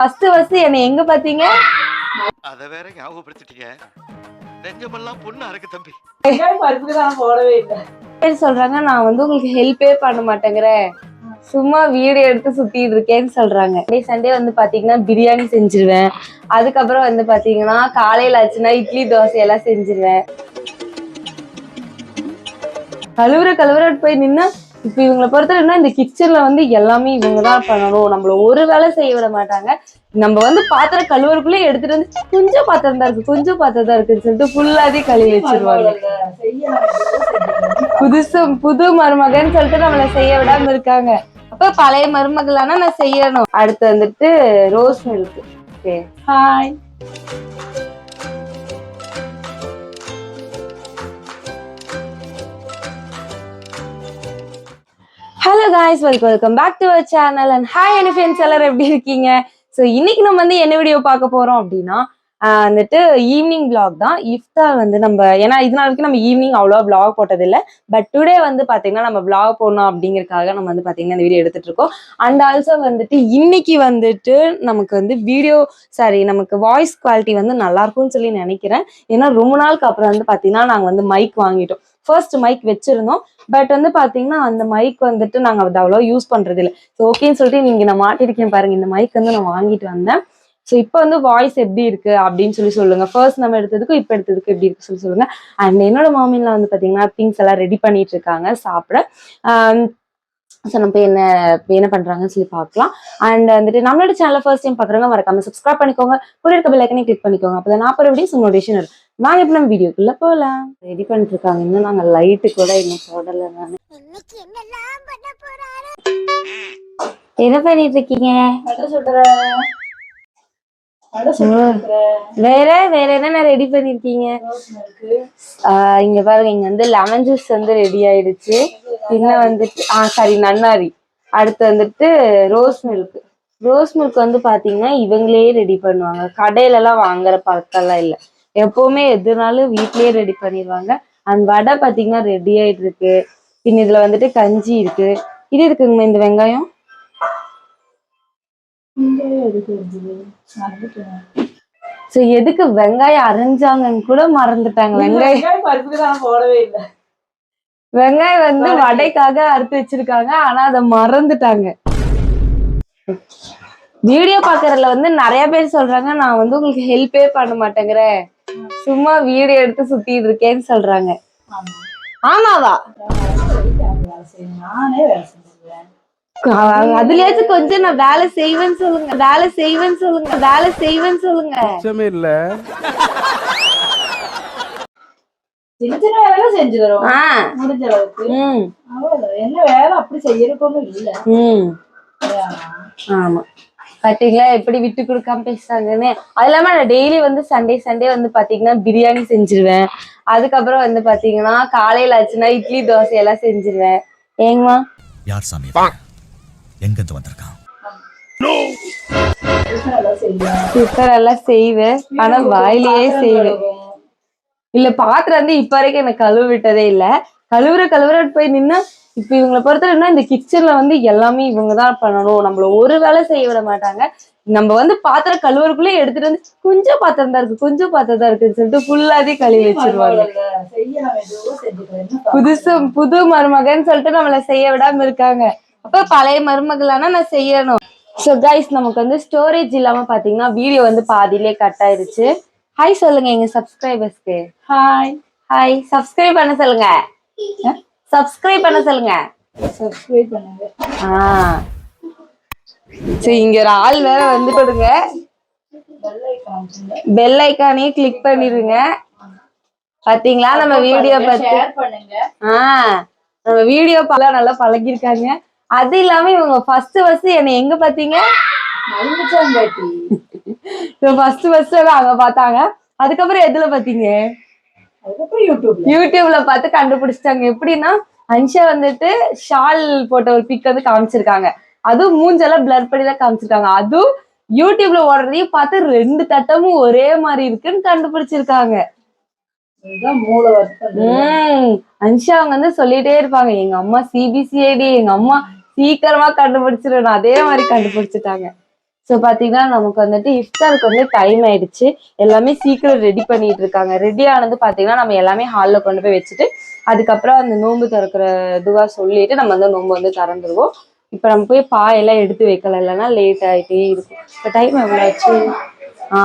First first என்னை எங்க பாத்தீங்க அத வேற ஞாபகப்படுத்திட்டீங்க. நெஞ்சமெல்லாம் பொண்ணு அறக்கு தம்பி. போடவே இல்லை பேர் சொல்றாங்க? நான் வந்து உங்களுக்கு ஹெல்ப்பே பண்ண மாட்டேங்கிறேன் சும்மா வீடியோ எடுத்து சுத்திட்டு இருக்கேன்னு சொல்றாங்க. சண்டே சண்டே வந்து பாத்தீங்கன்னா பிரியாணி செஞ்சிருவேன். அதுக்கப்புறம் வந்து பாத்தீங்கன்னா காலையில ஆச்சுன்னா இட்லி தோசை எல்லாம் செஞ்சிருவேன். கழுவுற கழுவுற போய் நின்னா இப்ப இவங்களை பொறுத்தவரைன்னா இந்த கிச்சன்ல வந்து எல்லாமே இவங்க தான் பண்ணணும். நம்மள ஒரு வேலை செய்ய விட மாட்டாங்க. நம்ம வந்து பாத்திரம் கழுவுறக்குள்ளே எடுத்துட்டு வந்து கொஞ்சம் பாத்திரம் தான் இருக்கு. கொஞ்சம் பாத்திரம் தான் இருக்குன்னு சொல்லிட்டு ஃபுல்லாதே கழுவி வச்சிருவாங்க. புதுசு புது மருமகன்னு சொல்லிட்டு நம்மள செய்ய விடாம இருக்காங்க. அப்ப பழைய மருமகளானா நான் செய்யணும். அடுத்து வந்துட்டு rose milk. Hi guys welcome welcome back to our channel and hi and friends எல்லாரும் எப்படி இருக்கீங்க? ஸோ இன்னைக்கு நம்ம வந்து என்ன வீடியோ பார்க்க போறோம் அப்படின்னா வந்துட்டு ஈவினிங் பிளாக் தான். இஃப்தார் வந்து நம்ம ஏன்னா இது நாள் வரைக்கும் நம்ம ஈவினிங் அவ்வளோவா vlog போட்டதில்லை. பட் டுடே வந்து பார்த்தீங்கன்னா நம்ம பிளாக் போடணும் அப்படிங்கிறதுக்காக நம்ம வந்து பார்த்தீங்கன்னா இந்த வீடியோ எடுத்துட்டு இருக்கோம். அண்ட் ஆல்சோ வந்துட்டு இன்னைக்கு வந்துட்டு நமக்கு வந்து வீடியோ சாரி நமக்கு வாய்ஸ் குவாலிட்டி வந்து நல்லா இருக்கும்னு சொல்லி நினைக்கிறேன். ஏன்னா ரொம்ப நாளுக்கு அப்புறம் வந்து பார்த்தீங்கன்னா நாங்கள் வந்து மைக் வாங்கிட்டோம். ஃபர்ஸ்ட் மைக் வச்சிருந்தோம். பட் வந்து பாத்தீங்கன்னா அந்த மைக் வந்துட்டு நாங்க அது அவ்வளோ யூஸ் பண்றது இல்லை. ஸோ ஓகேன்னு சொல்லிட்டு நீங்க நான் மாட்டிருக்கேன் பாருங்க. இந்த மைக் வந்து நான் வாங்கிட்டு வந்தேன். ஸோ இப்போ வந்து வாய்ஸ் எப்படி இருக்கு அப்படின்னு சொல்லி சொல்லுங்க. ஃபர்ஸ்ட் நம்ம எடுத்ததுக்கும் இப்போ எடுத்ததுக்கு எப்படி இருக்கு சொல்லி சொல்லுங்க. அண்ட் என்னோட மாமியில வந்து பாத்தீங்கன்னா திங்ஸ் எல்லாம் ரெடி பண்ணிட்டு இருக்காங்க. சாப்பிட. Um, ஸோ நம்ம என்ன என்ன பண்றாங்கன்னு சொல்லி பார்க்கலாம். அண்ட் வந்துட்டு நம்மளோட சேனலை ஃபர்ஸ்ட் டைம் பார்க்குறவங்க மறக்காம சப்ஸ்கிரைப் பண்ணிக்கோங்க. கூட இருக்க பெல் ஐக்கனை கிளிக் பண்ணிக்கோங்க. அப்போ நான் அப்புறம் வீடியோஸ் நோட்டிஃபிகேஷன் வரும். வாங்க இப்போ நம்ம வீடியோக்குள்ள போகலாம் ரெடி பண்ணிட்டு இருக்காங்க இன்னும் நாங்க லைட்டு கூட இன்னும் போடலை நான். என்ன பண்ணிட்டு இருக்கீங்க சொல்றேன். வேற வேற என்னென்ன ரெடி பண்ணிருக்கீங்க? இங்க பாருங்க இங்க வந்து லெமன் ஜூஸ் வந்து ரெடி ஆயிடுச்சு. இன்னும் வந்துட்டு ஆ சாரி நன்னாரி. அடுத்து வந்துட்டு ரோஸ் மில்க் ரோஸ் மில்க் வந்து பாத்தீங்கன்னா இவங்களே ரெடி பண்ணுவாங்க. கடையில எல்லாம் வாங்குற பழக்கம்லாம் இல்ல. எப்பவுமே எதுனாலும் வீட்லயே ரெடி பண்ணிடுவாங்க. அந்த வடை பாத்தீங்கன்னா ரெடி ஆயிட்டு இருக்கு பின் இதுல வந்துட்டு கஞ்சி இருக்கு. இது இருக்குங்கம்மா இந்த வெங்காயம்? சோ எதுக்கு வெங்காயம் அரைஞ்சாங்கன்னு கூட மறந்துட்டாங்க. வெங்காயம் பருப்புக்கு போடவே இல்லை. வெங்காயம் வந்து வடைக்காக அறுத்து வச்சிருக்காங்க. ஆனா அதை மறந்துட்டாங்க. வீடியோ பாக்குறதுல வந்து நிறைய பேர் சொல்றாங்க நான் வந்து உங்களுக்கு ஹெல்ப்பே பண்ண மாட்டேங்கிறேன் சும்மா வீடியோ எடுத்து சுத்திட்டு இருக்கேன்னு சொல்றாங்க. ஆமா. ஆமாவா? நானே வேலை செஞ்சிருவேன். அதுலயாச்சும் கொஞ்சம் நான் வேலை செய்வேன்னு சொல்லுங்க. வேலை செய்வேன்னு சொல்லுங்க. வேலை செய்வேன்னு சொல்லுங்க. அச்சமே இல்ல. சின்ன சின்ன வேலை செஞ்சு தரும் ஆ. முடிஞ்ச அளவுக்கு. ம். அவ்வளவுதான். என்ன வேலை அப்படி செய்யறதுக்கு இல்ல. ம். ஆமா. பாத்தீங்களா? எப்படி விட்டு கொடுக்காம பேசுறாங்கன்னு. அது இல்லாம நான் டெய்லி வந்து சண்டே சண்டே வந்து பாத்தீங்கன்னா பிரியாணி செஞ்சிருவேன். அதுக்கப்புறம் வந்து பாத்தீங்கன்னா காலையில ஆச்சுன்னா இட்லி தோசை எல்லாம் செஞ்சிருவேன். ஏங்கம்மா? யார் சாமி? எங்கிருந்து வந்திருக்கான்? சூப்பர் எல்லாம் செய்வேன் ஆனா வாயிலேயே செய்வேன் இல்ல பாத்திரம் வந்து இப்ப வரைக்கும் எனக்கு கழுவ விட்டதே இல்ல. கழுவுற கழுவுற போய் நின்னா இப்ப இவங்களை பொறுத்தவரைன்னா இந்த கிச்சன்ல வந்து எல்லாமே இவங்க தான் பண்ணணும். நம்மள ஒரு வேலை செய்ய விட மாட்டாங்க. நம்ம வந்து பாத்திரம் கழுவுறக்குள்ளே எடுத்துட்டு வந்து கொஞ்சம் பாத்திரம் தான் இருக்கு கொஞ்சம் பாத்திரம் தான் இருக்குன்னு சொல்லிட்டு ஃபுல்லாதே கழுவி வச்சிருவாங்க. புதுசு புது மருமகன்னு சொல்லிட்டு நம்மள செய்ய விடாம இருக்காங்க. அப்ப பழைய மருமகளானா நான் செய்யணும். ஸோ கைஸ் நமக்கு வந்து ஸ்டோரேஜ் இல்லாம பாத்தீங்கன்னா வீடியோ வந்து பாதியிலே கட் ஆயிருச்சு. ஹாய் சொல்லுங்க எங்க சப்ஸ்கிரைபர்ஸ்க்கு ஹாய் ஹாய் சப்ஸ்கிரைப் பண்ண சொல்லுங்க. சப்ஸ்கிரைப் பண்ண சொல்லுங்க. சப்ஸ்கிரைப் பண்ணுங்க. ஆ. சரி இங்க ஒரு ஆள் வேற வந்து கொடுங்க. பெல் ஐக்கான் பெல் கிளிக் பண்ணிருங்க. பாத்தீங்களா? நம்ம வீடியோ பத்தி. ஆஹ் நம்ம வீடியோ பார்க்க நல்லா பழகிருக்காங்க. அது இல்லாம இவங்க ஃபர்ஸ்ட் ஃபர்ஸ்ட் என்னை எங்க பாத்தீங்க? ஃபர்ஸ்ட் ஃபர்ஸ்ட் அங்க பார்த்தாங்க. அதுக்கப்புறம் எதுல பாத்தீங்க? யூடியூப்ல பார்த்து கண்டுபிடிச்சிட்டாங்க. எப்படின்னா அன்ஷா வந்துட்டு ஷால் போட்ட ஒரு பிக் வந்து காமிச்சிருக்காங்க. அதுவும் மூஞ்செல்லாம் பிளர் பண்ணி தான் காமிச்சிருக்காங்க. அதுவும் யூடியூப்ல ஓடுறதையும் பார்த்து ரெண்டு தட்டமும் ஒரே மாதிரி இருக்குன்னு கண்டுபிடிச்சிருக்காங்க. அன்ஷா அவங்க வந்து சொல்லிட்டே இருப்பாங்க. எங்க அம்மா சிபிசிஐடி எங்க அம்மா சீக்கிரமா கண்டுபிடிச்சிடணும். அதே மாதிரி கண்டுபிடிச்சிட்டாங்க. ஸோ பார்த்தீங்கன்னா நமக்கு வந்துட்டு இஃப்தாருக்கு வந்து டைம் ஆயிடுச்சு. எல்லாமே சீக்கிரம் ரெடி பண்ணிட்டு இருக்காங்க. ரெடி ஆனது பார்த்தீங்கன்னா நம்ம எல்லாமே ஹாலில் கொண்டு போய் வச்சுட்டு அதுக்கப்புறம் அந்த நோன்பு திறக்கிற இதுவாக சொல்லிட்டு நம்ம வந்து நோன்பு வந்து திறந்துருவோம். இப்போ நம்ம போய் பாயெல்லாம் எடுத்து வைக்கல இல்லைன்னா லேட் ஆகிட்டே இருக்கும். இப்போ டைம் எவ்வளோ ஆச்சு? ஆ.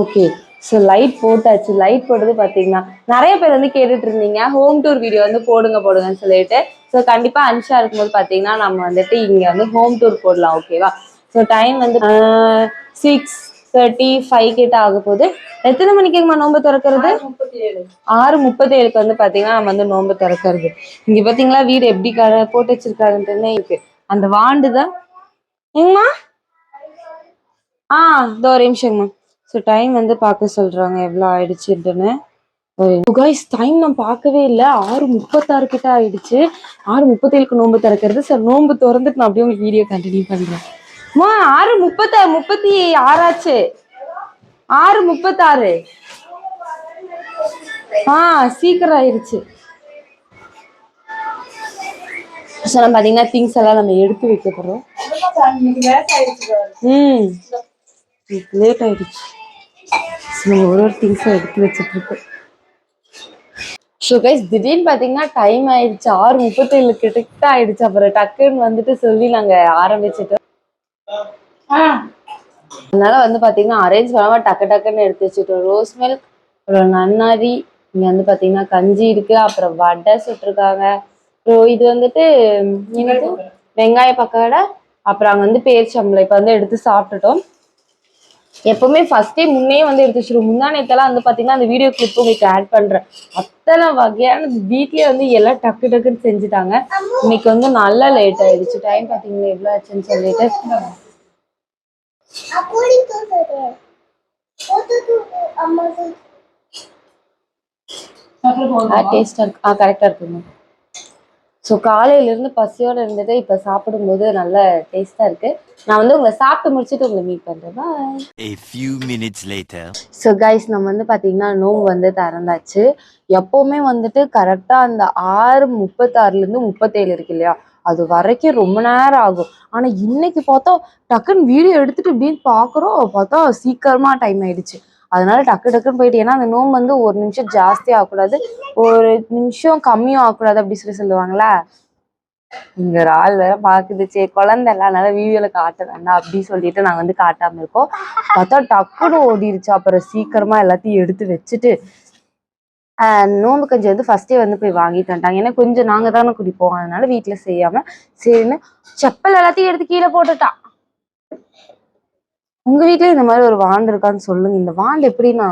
ஓகே ஸோ லைட் போட்டாச்சு. லைட் போட்டது பார்த்தீங்கன்னா நிறைய பேர் வந்து கேட்டுட்டு இருந்தீங்க. ஹோம் டூர் வீடியோ வந்து போடுங்க போடுங்கன்னு சொல்லிட்டு. ஸோ கண்டிப்பாக அன்ஷா இருக்கும்போது பார்த்தீங்கன்னா நம்ம வந்துட்டு இங்கே வந்து ஹோம் டூர் போடலாம் ஓகேவா ஸோ டைம் வந்து சிக்ஸ் தேர்ட்டி ஃபைவ் கிட்ட ஆக போகுது எத்தனை மணிக்குங்கம்மா நோன்பு திறக்கிறது? ஆறு முப்பத்தி ஏழுக்கு வந்து பாத்தீங்கன்னா நம்ம வந்து நோன்பு திறக்கிறது. இங்க பாத்தீங்களா வீடு எப்படி போட்டு வச்சிருக்காங்கன்னு இருக்கு. அந்த வாண்டு தான். எங்கம்மா? ஆ இதோ ஒரு நிமிஷங்கம்மா. ஸோ டைம் வந்து பார்க்க சொல்றாங்க. எவ்வளோ ஆயிடுச்சுன்ட்டுன்னு கைஸ் டைம் நான் பார்க்கவே இல்லை. ஆறு முப்பத்தாறு கிட்ட ஆயிடுச்சு. ஆறு முப்பத்தேழுக்கு நோன்பு திறக்கிறது. சார் நோன்பு திறந்துட்டு நான் அப்படியே உங்களுக்கு வீடியோ கண்டினியூ பண்றேன். அம்மா ஆறு முப்பத்தாறு முப்பத்தி ஆறாச்சு. ஆறு முப்பத்தாறு. ஆ சீக்கிரம் ஆயிருச்சு ஸோ நம்ம பார்த்தீங்கன்னா திங்ஸ் எல்லாம் நம்ம எடுத்து வைக்க போகிறோம் ஆயிடுச்சு. ம். லேட் ஆயிடுச்சு. ஸோ நம்ம ஒரு ஒரு திங்ஸும் எடுத்து வச்சுட்டு இருக்கோம் ஸோ கைஸ் திடீர்னு பார்த்தீங்கன்னா டைம் ஆயிடுச்சு. ஆறு முப்பத்தேழு கிட்ட ஆயிடுச்சு. அப்புறம் டக்குன்னு வந்துட்டு சொல்லி நாங்கள் ஆரம்பிச்சிட்டோம். அதனால வந்து பாத்தீங்கன்னா அரேஞ்ச் பண்ணாம டக்கு டக்குன்னு எடுத்து வச்சுட்டோம். ரோஸ் மில்க் அப்புறம் நன்னாரி இங்க வந்து பாத்தீங்கன்னா கஞ்சி இருக்கு அப்புறம் வடை சுட்டிருக்காங்க. அப்புறம் இது வந்துட்டு என்னது? வெங்காய பக்கோடா அப்புறம் அங்க வந்து பேரிச்சம்பளம் இப்ப வந்து எடுத்து சாப்பிட்டுட்டோம். எப்பவுமே ஃபர்ஸ்டே முன்னே வந்து எடுத்து வச்சிருவோம். முந்தா நேத்தெல்லாம் வந்து பாத்தீங்கன்னா அந்த வீடியோ கிளிப் உங்களுக்கு ஆட் பண்றேன். அத்தனை வகையான வீட்லயே வந்து எல்லாம் டக்கு டக்குன்னு செஞ்சுட்டாங்க. இன்னைக்கு வந்து நல்லா லேட் ஆயிடுச்சு. டைம் பாத்தீங்கன்னா எவ்வளவு ஆச்சுன்னு சொல்லிட்டு. அப்படி தூக்குது போட்டு தூக்கு அம்மா தூக்கு சக்கரை ஆ போதுமா? டேஸ்டா இருக்கு. ஆ கரெக்டா இருக்குங்க. ஸோ காலையில இருந்து பசியோட இருந்துட்டு இப்ப சாப்பிடும்போது நல்ல டேஸ்டா இருக்கு. நான் வந்து உங்களை சாப்பிட்டு முடிச்சுட்டு உங்களை மீட் later. ஸோ கைஸ் நம்ம வந்து பாத்தீங்கன்னா நோவு வந்து திறந்தாச்சு. எப்பவுமே வந்துட்டு கரெக்டா அந்த ஆறு முப்பத்தாறுல இருந்து முப்பத்தேழு இருக்கு இல்லையா? அது வரைக்கும் ரொம்ப நேரம் ஆகும். ஆனா இன்னைக்கு பார்த்தா டக்குன்னு வீடியோ எடுத்துட்டு இப்படின்னு பாக்குறோம். பார்த்தா சீக்கிரமா டைம் ஆயிடுச்சு. அதனால டக்கு டக்குன்னு போயிட்டு ஏன்னா அந்த நோம்பு வந்து ஒரு நிமிஷம் ஜாஸ்தி ஆகக்கூடாது ஒரு நிமிஷம் கம்மியும் ஆகக்கூடாது அப்படி சொல்லி சொல்லுவாங்களா? இங்க ஒரு ஆள் வேற பாக்குது சரி குழந்தை எல்லாம் அதனால வீடியோல காட்ட வேண்டாம் அப்படின்னு சொல்லிட்டு நாங்க வந்து காட்டாம இருக்கோம். பார்த்தா டக்குன்னு ஓடிருச்சு அப்புறம் சீக்கிரமா எல்லாத்தையும் எடுத்து வச்சுட்டு ஆஹ் நோம்பு கஞ்சி வந்து ஃபர்ஸ்டே வந்து போய் வாங்கிட்டு வந்துட்டாங்க. ஏன்னா கொஞ்சம் நாங்க தானே குடிப்போம் அதனால வீட்டுல செய்யாம சரின்னு செப்பல் எல்லாத்தையும் எடுத்து கீழே போட்டுட்டான். உங்க வீட்ல இந்த மாதிரி ஒரு வாண்டு இருக்கான்னு சொல்லுங்க. இந்த வாண்டு எப்படின்னா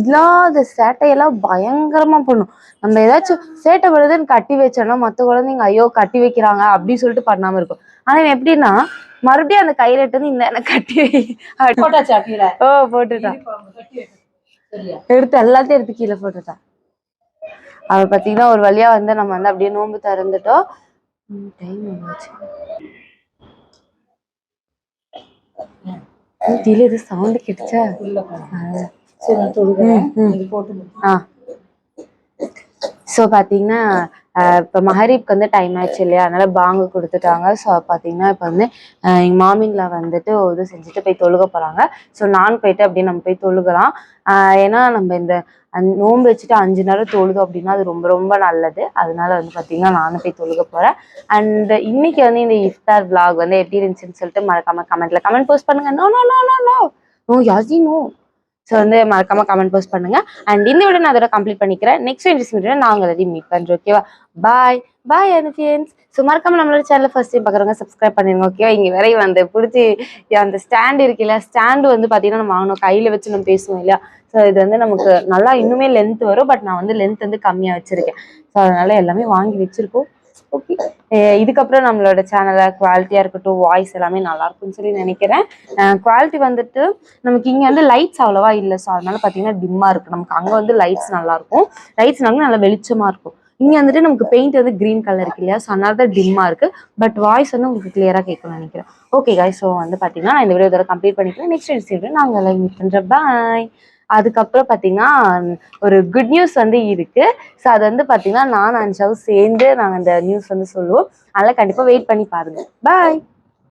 இல்லாத சேட்டையெல்லாம் பயங்கரமா பண்ணும். நம்ம ஏதாச்சும் சேட்டை பண்ணுதுன்னு கட்டி வச்சோன்னா மத்த குழந்தைங்க ஐயோ கட்டி வைக்கிறாங்க அப்படி சொல்லிட்டு பண்ணாம இருக்கும். ஆனா எப்படின்னா மறுபடியும் அந்த கையில எடுத்து வந்து இந்த எனக்கு கட்டி வை ஓ போட்டுட்டான் எடுத்து எல்லாத்தையும் எடுத்து கீழே போட்டுட்டான் அவ பாத்தீங்கன்னா ஒரு வழியா வந்து நம்ம வந்து அப்படியே நோன்பு திறந்துட்டோம். டைம் ஆச்சு கீழே இது சவுண்டு கேட்டுச்சா உள்ள போகணும். சரி நான் தொழுகிறேன் இது போட்டு முடிச்சு. ஆ. ஸோ பார்த்தீங்கன்னா இப்போ மஹரீப்க்கு வந்து டைம் ஆயிடுச்சு இல்லையா? அதனால பாங்கு கொடுத்துட்டாங்க. ஸோ பார்த்தீங்கன்னா இப்போ வந்து எங்கள் மாமின்ல வந்துட்டு இது செஞ்சுட்டு போய் தொழுக போகிறாங்க ஸோ நான் போயிட்டு அப்படியே நம்ம போய் தொழுகலாம். ஏன்னா நம்ம இந்த நோன்பு வச்சுட்டு அஞ்சு நேரம் தொழுதோம் அப்படின்னா அது ரொம்ப ரொம்ப நல்லது. அதனால வந்து பார்த்தீங்கன்னா நானும் போய் தொழுக போகிறேன் அண்ட் இன்னைக்கு வந்து இந்த இஃப்தார் vlog வந்து எப்படி இருந்துச்சுன்னு சொல்லிட்டு மறக்காம கமெண்ட்ல கமெண்ட் போஸ்ட் பண்ணுங்க. No no no no no no யாசி no so வந்து மறக்காம கமெண்ட் போஸ்ட் பண்ணுங்க. அண்ட் இந்த வீடியோ நான் அதோட கம்ப்ளீட் பண்ணிக்கிறேன். நெக்ஸ்ட் இன்ட்ரெஸ்ட் வீடியோ நான் உங்களை மீட் பண்ணுறேன் ஓகேவா பாய் பாய் அனுஃபியன்ஸ் ஸோ மறக்காம நம்மளோட சேனல் ஃபர்ஸ்ட் டைம் பார்க்குறவங்க சப்ஸ்கிரைப் பண்ணிருங்க ஓகேவா இங்கே வரையும் வந்து பிடிச்சி அந்த ஸ்டாண்ட் இருக்கு ஸ்டாண்டு வந்து பார்த்தீங்கன்னா நம்ம வாங்கணும். கையில் வச்சு நம்ம பேசுவோம் இல்லையா? ஸோ இது வந்து நமக்கு நல்லா இன்னுமே லென்த் வரும் பட் நான் வந்து லென்த் வந்து கம்மியாக வச்சிருக்கேன். ஸோ அதனால எல்லாமே வாங்கி வச்சிருக்கோம். ஓகே இதுக்கப்புறம் நம்மளோட சேனலை குவாலிட்டியாக இருக்கட்டும் வாய்ஸ் எல்லாமே நல்லா இருக்கும்னு சொல்லி நினைக்கிறேன். குவாலிட்டி வந்துட்டு நமக்கு இங்கே வந்து லைட்ஸ் அவ்வளோவா இல்லை ஸோ அதனால பார்த்தீங்கன்னா டிம்மாக இருக்குது நமக்கு அங்கே வந்து லைட்ஸ் நல்லாயிருக்கும் லைட்ஸ் நாங்கள் நல்லா வெளிச்சமாக இருக்கும். இங்கே வந்துட்டு நமக்கு பெயிண்ட் வந்து க்ரீன் கலர் இருக்கு இல்லையா ஸோ அதனால தான் டிம்மாக இருக்குது பட் வாய்ஸ் வந்து உங்களுக்கு கிளியராக கேட்கணும்னு நினைக்கிறேன். ஓகே காய் ஸோ வந்து பார்த்தீங்கன்னா நான் இந்த வீடியோ இதோட கம்ப்ளீட் பண்ணிக்கிறேன். நெக்ஸ்ட் வீடியோ நாங்கள் எல்லாம் மீட் பண்ணுறேன் பாய் அதுக்கப்புறம் பார்த்தீங்கன்னா ஒரு குட் நியூஸ் வந்து இருக்கு. ஸோ அது வந்து பார்த்தீங்கன்னா நான் அஞ்சாவும் சேர்ந்து நாங்கள் அந்த நியூஸ் வந்து சொல்லுவோம். அதெல்லாம் கண்டிப்பாக வெயிட் பண்ணி பாருங்க. பாய்